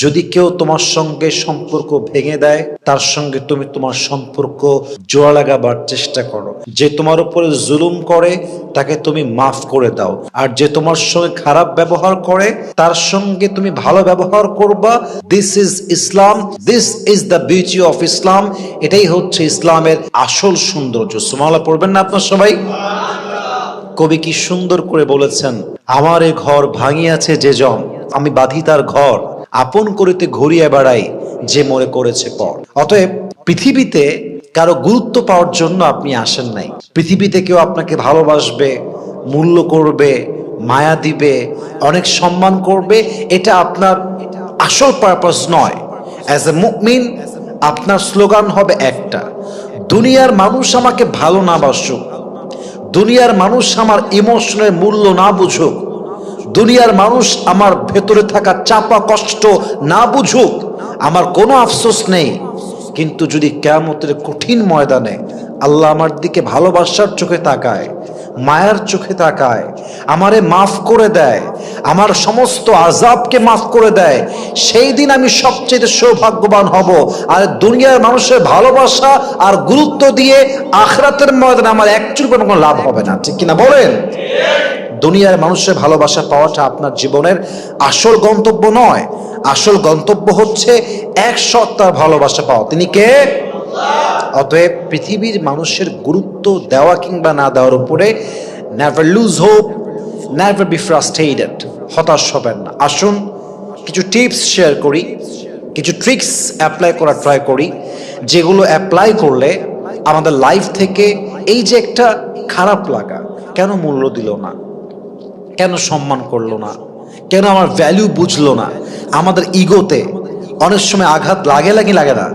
যদি কেউ তোমার সঙ্গে সম্পর্ক ভেঙে দেয়, তার সঙ্গে তুমি তোমার সম্পর্ক জোড়া লাগাবার চেষ্টা করো। যে তোমার উপরে জুলুম করে, তাকে তুমি মাফ করে দাও। আর যে তোমার সঙ্গে খারাপ ব্যবহার করে, তার সঙ্গে তুমি ভালো ব্যবহার করবা। This is Islam this is the beauty of Islam এটাই হচ্ছে ইসলামের আসল সৌন্দর্য। সুমালা পড়বেন না আপনার সবাই? কবি কি সুন্দর করে বলেছেন, আমার এ ঘর ভাঙিয়াছে যে জম আমি বাঁধি তার ঘর। আপন করিতে ঘুরিয়ে বেড়াই যে মরে করেছে পর। অতএব পৃথিবীতে কারও গুরুত্ব পাওয়ার জন্য আপনি আসেন নাই। পৃথিবীতে কেউ আপনাকে ভালোবাসবে, মূল্য করবে, মায়া দিবে, অনেক সম্মান করবে, এটা আপনার আসল পারপাস নয়। অ্যাজ এ মুকমিন আপনার স্লোগান হবে একটা। দুনিয়ার মানুষ আমাকে ভালো না বাসুক। দুনিয়ার মানুষ আমার ইমোশনের মূল্য না বুঝুক। দুনিয়ার মানুষ আমার ভেতরে থাকা চাপা কষ্ট না বুঝুক, আমার কোনো আফসোস নেই। কিন্তু যদি কেয়ামতের কঠিন ময়দানে আল্লাহ আমার দিকে ভালোবাসার চোখে তাকায়, মায়ার চোখে তাকায়, আমারে মাফ করে দেয়, আমার সমস্ত আজাবকে মাফ করে দেয়, সেই দিন আমি সবচেয়ে সৌভাগ্যবান হব। আর দুনিয়ার মানুষের ভালোবাসা আর গুরুত্ব দিয়ে আখরাতের ময়দানে আমার একচুল কোনো লাভ হবে না। ঠিক কিনা বলেন? দুনিয়ার মানুষের ভালোবাসা পাওয়াটা আপনার জীবনের আসল গন্তব্য নয়। আসল গন্তব্য হচ্ছে এক সত্তার ভালোবাসা পাওয়া। তিনি কে? অতএব পৃথিবীর মানুষের গুরুত্ব দেওয়া কিংবা না দেওয়ার উপরে never lose hope never be frustrated হতাশ হবেন না। আসুন কিছু টিপস শেয়ার করি কিছু ট্রিক্স অ্যাপ্লাই করা ট্রাই করি যেগুলো অ্যাপ্লাই করলে আমাদের লাইফ থেকে এই যে একটা খারাপ লাগা কেন মূল্য দিল না? কেন সম্মান করল না? কেন আমার ভ্যালু বুঝলো না? আমাদের ইগোতে অনেক সময় আঘাত লাগে লাগে লাগে না?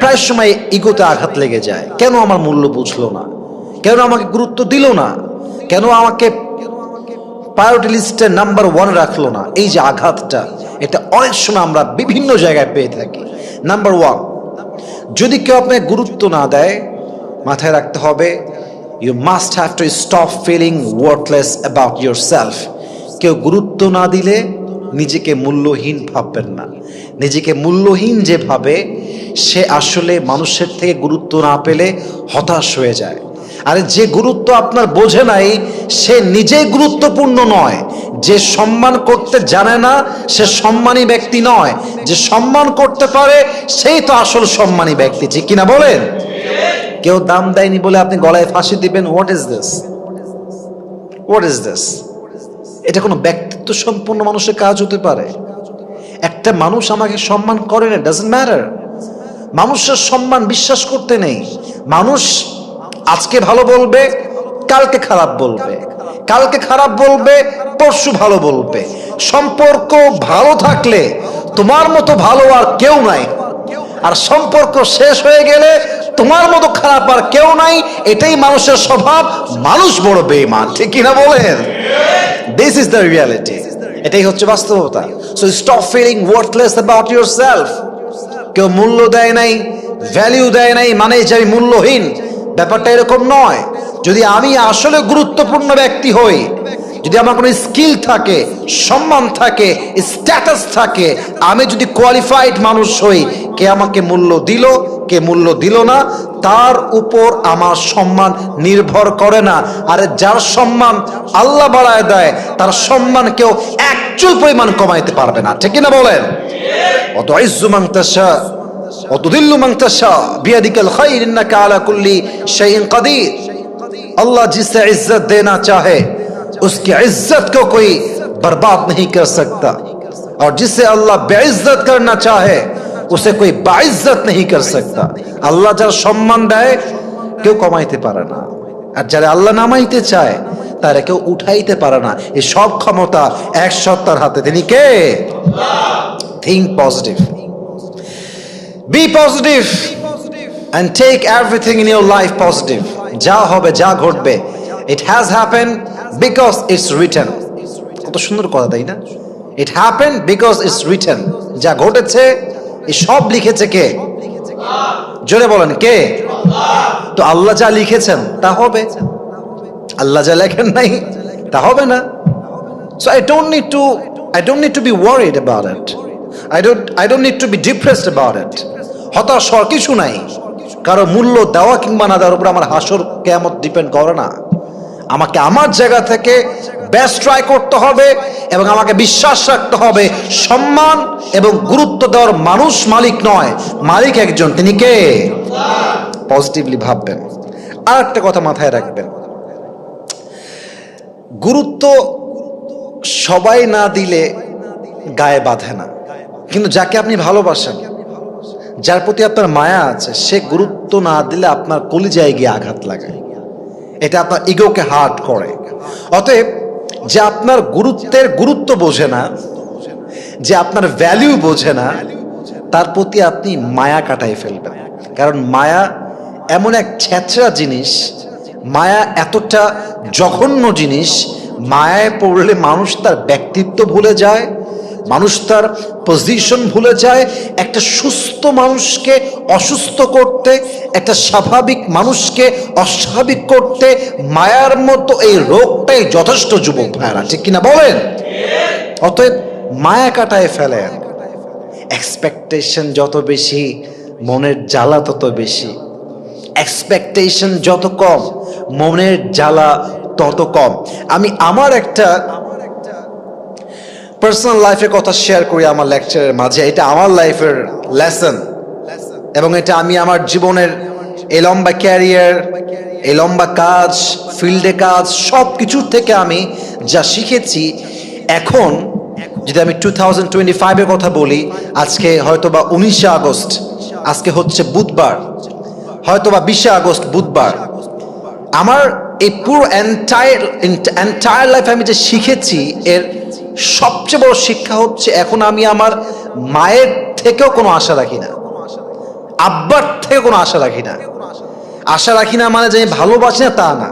প্রায় সময় ইগোতে আঘাত লেগে যায়। কেন আমার মূল্য বুঝলো না? কেন আমাকে গুরুত্ব দিল না? কেন আমাকে প্রায়োরিটি লিস্টের নাম্বার ওয়ান রাখল না? এই যে আঘাতটা, এটা অনেক সময় আমরা বিভিন্ন জায়গায় পেয়ে থাকি। নাম্বার ওয়ান যদি কেউ আপনাকে গুরুত্ব না দেয়, মাথায় রাখতে হবে you must have to stop feeling worthless about yourself কেউ গুরুত্ব না দিলে নিজেকে মূল্যহীন ভাববেন না। নিজেকে মূল্যহীন যে ভাবে, সে আসলে মানুষের থেকে গুরুত্ব না পেলে হতাশ হয়ে যায়। আরে যে গুরুত্ব আপনার বোঝে নাই, সে নিজেই গুরুত্বপূর্ণ নয়। যে সম্মান করতে জানে না, সে সম্মানী ব্যক্তি নয়। যে সম্মান করতে পারে, সেই তো আসল সম্মানী ব্যক্তি। ঠিক কিনা বলেন? কেউ দাম দেয়নি বলে আপনি গলায় ফাঁসি দিবেন what is this what is this এটা কোনো ব্যক্তিত্ব সম্পন্ন মানুষের কাজ হতে পারে। একটা মানুষ আমাকে সম্মান করে না ডাজন্ট ম্যাটার মানুষের সম্মান বিশ্বাস করতে নেই। মানুষ আজকে ভালো বলবে, কালকে খারাপ বলবে। কালকে খারাপ বলবে, পরশু ভালো বলবে। সম্পর্ক ভালো থাকলে তোমার মতো ভালো আর কেউ নাই। আর সম্পর্ক শেষ হয়ে গেলে তোমার মতো খারাপ আর কেউ নাই, এটাই মানুষের স্বভাব। মানুষ বড় বেইমান ঠিক কিনা বলেন? দিস ইজ দ্য রিয়ালিটি এটাই হচ্ছে বাস্তবতা। So stop feeling worthless about yourself কেউ মূল্য দেয় নাই ভ্যালিউ দেয় নাই মানে যে আমি মূল্যহীন। ব্যাপারটা এরকম নয়। যদি আমি আসলে গুরুত্বপূর্ণ ব্যক্তি হই যদি আমার কোনো স্কিল থাকে, সম্মান থাকে স্ট্যাটাস থাকে, আমি যদি কোয়ালিফাইড মানুষ হই, কে আমাকে মূল্য দিল, কে মূল্য দিল না, তার উপর আমার সম্মান নির্ভর করে না। আর যার সম্মান আল্লাহ বাড়ায় দেয়, তার সম্মান কেউ একচুল পরিমাণ কমাইতে পারবে না। ঠিক না বলেন? অত ইজ্জুমান তাশা অতদিল্লু মাংতাশা বিয়াদিকাল খাইর আলা কুল্লি শাইইন কাদির। আল্লাহ জিসে ইজ্জত দেনা চাহে। उसकी इज्जत को कोई बर्बाद नहीं कर सकता और जिसे अल्लाह बेइज्जत करना चाहे उसे कोई बाइज्जत नहीं कर सकता আল্লাহ যার সম্মান দেয় কেউ কমাইতে পারে না আর যারা আল্লাহ নামাইতে চায় তারা কেউ উঠাইতে পারে না এই সব ক্ষমতা এক সত্তার হাতে তিনি কে think positive be positive and take everything in your life positive যা হবে যা ঘটবে it has happen because it's return কত সুন্দর কথা, তাই না? It happen because it's return যা ঘটেছে সব লিখেছে কে? জোরে বলেন, কে? তো আল্লাহ যা লিখেছেন, তা হবে। আল্লাহ যা লেখেন নাই, তা হবে না। So I don't need to I don't need to be worried about it I don't I don't need to be depressed about it হতাশ হওয়ার কিছু নাই। কারও মূল্য দেওয়া কিংবা না দেওয়ার উপর আমার হাসর কেমন ডিপেন্ড করে না। আমাকে আমার জায়গা থেকে বেস্ট ট্রাই করতে হবে এবং আমাকে বিশ্বাস রাখতে হবে। সম্মান এবং গুরুত্ব দেওয়ার মানুষ মালিক নয়। মালিক একজন। তিনি কে? পজিটিভলি ভাববেন। আর একটা কথা মাথায় রাখবেন। গুরুত্ব সবাই না দিলে গায়ে বাঁধে না। কিন্তু যাকে আপনি ভালোবাসেন, যার প্রতি আপনার মায়া আছে, সে গুরুত্ব না দিলে আপনার কলিজায় গিয়ে আঘাত লাগে এটা আপনার ইগোকে হার্ট করে। অতএব যে আপনার গুরুত্বের গুরুত্ব বোঝে না, যে আপনার ভ্যালিউ বোঝে না, তার প্রতি আপনি মায়া কাটাই ফেলবেন। কারণ মায়া এমন এক ছেঁচড়া জিনিস, মায়া এতটা জঘন্য জিনিস, মায়ায় পড়লে মানুষ তার ব্যক্তিত্ব ভুলে যায় মানুষ তার পজিশন ভুলে যায়, একটা সুস্থ মানুষকে অসুস্থ করতে, একটা স্বাভাবিক মানুষকে অস্বাভাবিক করতে মায়ার মতো এই রোগটাই যথেষ্ট যুবক ভাইরা ঠিক কিনা বলেন? অতএব মায়া কাটায় ফেলেন। এক্সপেকটেশন যত বেশি, মনের জ্বালা তত বেশি। এক্সপেকটেশন যত কম, মনের জ্বালা তত কম। আমি আমার একটা পার্সোনাল লাইফের কথা শেয়ার করি আমার লেকচারের মাঝে। এটা আমার লাইফের লেসন এবং এটা আমি আমার জীবনের এই লম্বা ক্যারিয়ার এই লম্বা কাজ ফিল্ডে কাজ সব কিছুর থেকে আমি যা শিখেছি, এখন যদি আমি টু থাউজেন্ড টোয়েন্টি ফাইভের কথা বলি, আজকে হয়তো বা উনিশে আগস্ট, আজকে হচ্ছে বুধবার হয়তো বা বিশে আগস্ট বুধবার। আমার এই পুরো এন্টায়ার এন্টায়ার লাইফ আমি যে শিখেছি, এর সবচেয়ে বড় শিক্ষা হচ্ছে এখন আমি আমার মায়ের থেকেও কোনো আশা রাখি না। আব্বার থেকে কোনো আশা রাখি না। আশা রাখি না মানে যে আমি ভালোবাসি না তা না।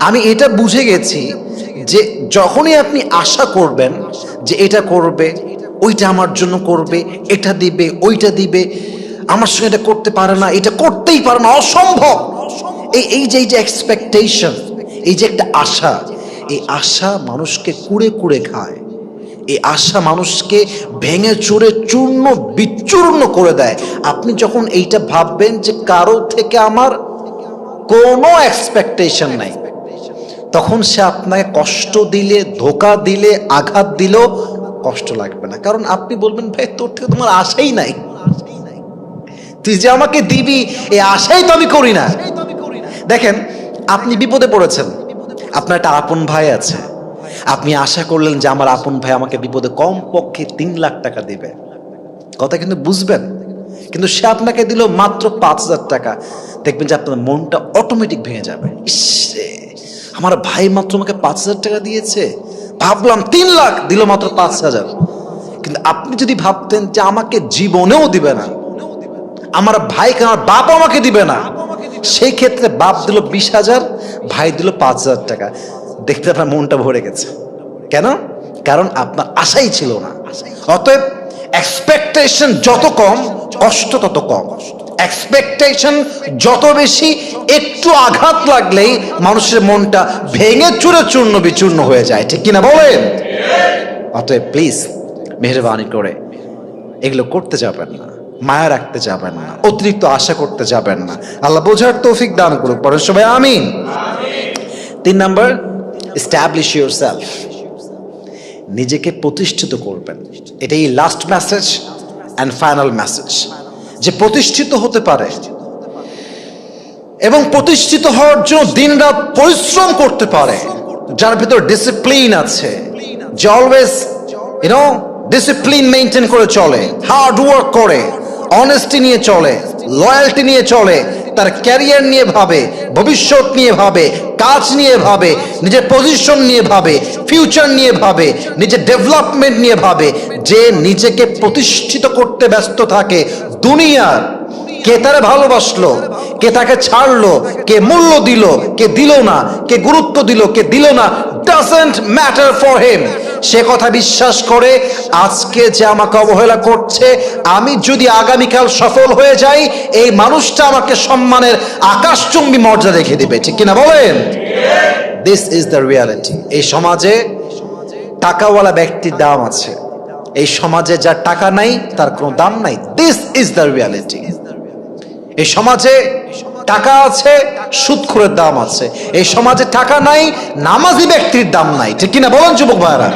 আমি এটা বুঝে গেছি যে যখনই আপনি আশা করবেন যে এটা করবে, ওইটা আমার জন্য করবে, এটা দিবে, ওইটা দিবে, আমার সঙ্গে এটা করতে পারে না, এটা করতেই পারে না, অসম্ভব। এই এই যে এই যে এক্সপেকটেশন এই যে একটা আশা এই আশা মানুষকে কুড়ে কুড়ে খায়। এই আশা মানুষকে ভেঙে চুরে চূর্ণ বিচূর্ণ করে দেয়। আপনি যখন এইটা ভাববেন যে কারও থেকে আমার কোনো এক্সপেকটেশন নাই, তখন সে আপনাকে কষ্ট দিলে, ধোকা দিলে, আঘাত দিলেও কষ্ট লাগবে না। কারণ আপনি বলবেন, ভাই, তোর থেকে তোমার আশাই নাই। তুই যে আমাকে দিবি এই আশাই তো আমি করি না। দেখেন, আপনি বিপদে পড়েছেন। আপনার একটা আপন ভাই আছে। আপনি আশা করলেন যে আমার আপন ভাই আমাকে বিপদে কম পক্ষে তিন লাখ টাকা দিবে। কথা কিন্তু বুঝবেন। কিন্তু সে আপনাকে দিল মাত্র পাঁচ হাজার টাকা। দেখবেন যে আপনার মনটা অটোমেটিক ভেঙে যাবে। আমার ভাই মাত্র আমাকে পাঁচ হাজার টাকা দিয়েছে। ভাবলাম তিন লাখ, দিল মাত্র পাঁচ হাজার। কিন্তু আপনি যদি ভাবতেন যে আমাকে জীবনেও দিবে না, আমার ভাইকে, আমার বাপ আমাকে দিবে না, সেই ক্ষেত্রে বাপ দিল বিশ হাজার ভাই দিল পাঁচ হাজার টাকা। দেখতে আপনার মনটা ভরে গেছে। কেন? কারণ আপনার আশাই ছিল না। অতএব এক্সপেকটেশন যত কম, কষ্ট তত কম। এক্সপেকটেশন যত বেশি, একটু আঘাত লাগলেই মানুষের মনটা ভেঙে চুরে চূর্ণ বিচূর্ণ হয়ে যায়। ঠিক কিনা বলেন? অতএব প্লিজ মেহরবানি করে এগুলো করতে যাবেন না। মায়া রাখতে যাবেন না, অতিরিক্ত আশা করতে যাবেন না। আল্লাহ বোঝার তৌফিক দান করুক পরের সবাই, আমিন। তিন নাম্বার এস্টাবলিশ ইউর সেলফ নিজেকে প্রতিষ্ঠিত করবেন। এটাই last message and final message যে প্রতিষ্ঠিত হতে পারে। এবং প্রতিষ্ঠিত হওয়ার জন্য দিনরাত পরিশ্রম করতে পারে। যার ভিতর ডিসিপ্লিন আছে। যে অলওয়েজ ইউনো ডিসিপ্লিন মেনটেন করে চলে হার্ড ওয়ার্ক করে। অনেস্টি নিয়ে চলে লয়্যালটি নিয়ে চলে, তার ক্যারিয়ার নিয়ে ভাবে, ভবিষ্যৎ নিয়ে ভাবে, কাজ নিয়ে ভাবে, নিজের পজিশন নিয়ে ভাবে ফিউচার নিয়ে ভাবে, নিজের ডেভেলপমেন্ট নিয়ে ভাবে, যে নিজেকে প্রতিষ্ঠিত করতে ব্যস্ত থাকে দুনিয়ার কে তারা ভালোবাসলো, কে তাকে ছাড়লো, কে মূল্য দিল, কে দিল না, কে গুরুত্ব দিল, কে দিল না ডাজেন্ট ম্যাটার ফর হিম সে কথা বিশ্বাস করে আজকে যে আমাকে অবহেলা করছে, আমি যদি আগামীকাল সফল হয়ে যাই, এই মানুষটা আমাকে সম্মানের আকাশচুম্বী মর্যাদা রেখে দিবে। ঠিক কিনা বলেন? দিস ইজ দ্য রিয়ালিটি এই সমাজে টাকাওয়ালা ব্যক্তির দাম আছে। এই সমাজে যার টাকা নাই, তার কোনো দাম নাই। দিস ইজ দ্য রিয়ালিটি এই সমাজে টাকা আছে, সুদখোরের দাম আছে। এই সমাজে টাকা নাই, নামাজি ব্যক্তির দাম নাই। ঠিক কিনা? বলেন, যুবক ভাইরা